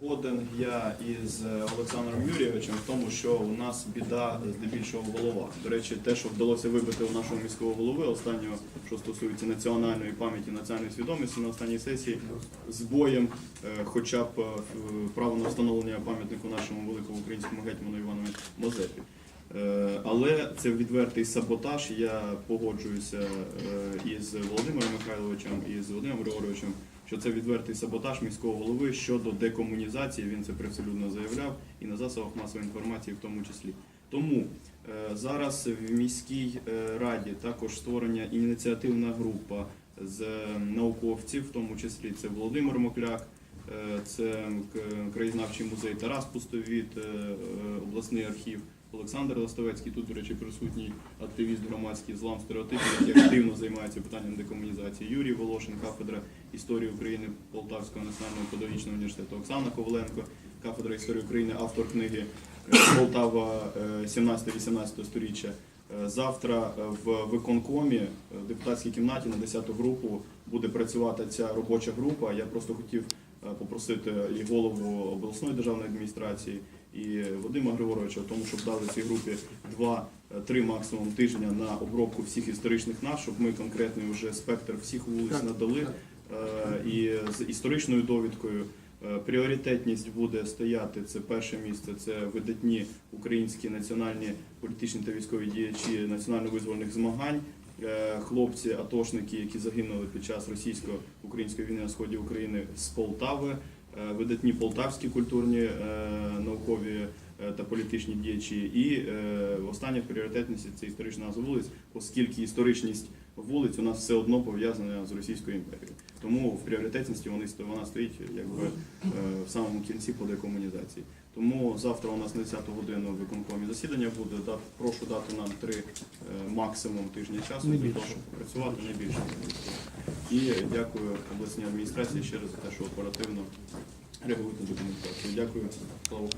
Згоден я із е, Олександром Юрійовичем в тому, що у нас біда здебільшого в головах. До речі, те, що вдалося вибити у нашого міського голови, останнього, що стосується національної пам'яті, національної свідомості на останній сесії, з боєм, е, хоча б е, право на встановлення пам'ятнику нашому великому українському гетьману Івану Мазепі. Е, Але це відвертий саботаж. Я погоджуюся із Володимиром Михайловичем і з Володимиром Григоровичем, що це відвертий саботаж міського голови щодо декомунізації. Він це привселюдно заявляв і на засобах масової інформації в тому числі. Тому е, зараз в міській е, раді також створення ініціативна група з е, науковців, в тому числі це Володимир Мокляк, це краєзнавчий музей Тарас Пустовіт, обласний архів. Олександр Ластовецький, тут, до речі, присутній активіст громадський злам стереотипів, який активно займається питанням декомунізації. Юрій Волошин, кафедра історії України Полтавського національного педагогічного університету. Оксана Коваленко, кафедра історії України, автор книги е, Полтава е, 17-18 сторіччя. Е, Завтра е, в виконкомі е, в депутатській кімнаті на 10 групу буде працювати ця робоча група. Я просто хотів попросити і голову обласної державної адміністрації, і Вадима Григоровича, тому, щоб дали цій групі два-три максимум тижня на обробку всіх історичних нас, щоб ми конкретний вже спектр всіх вулиць надали. І з історичною довідкою пріоритетність буде стояти. Це перше місце, це видатні українські національні політичні та військові діячі національно-визвольних змагань. Е, Хлопці, атошники, які загинули під час російсько-української війни на сході України з Полтави, е, видатні полтавські культурні е, наукові е, та політичні діячі. І е, остання пріоритетність це історична назва вулиць, оскільки історичність вулиць у нас все одно пов'язана з Російською імперією. Тому в пріоритетності вони вона стоїть якби е, в самому кінці по декомунізації. Тому завтра у нас на 10 годину в виконкомі засідання буде. Дат- прошу дати нам три е, максимум тижні часу для того, щоб працювати не більше. І дякую обласній адміністрації ще раз за те, що оперативно реагують на документацію. Дякую. Слава Україні.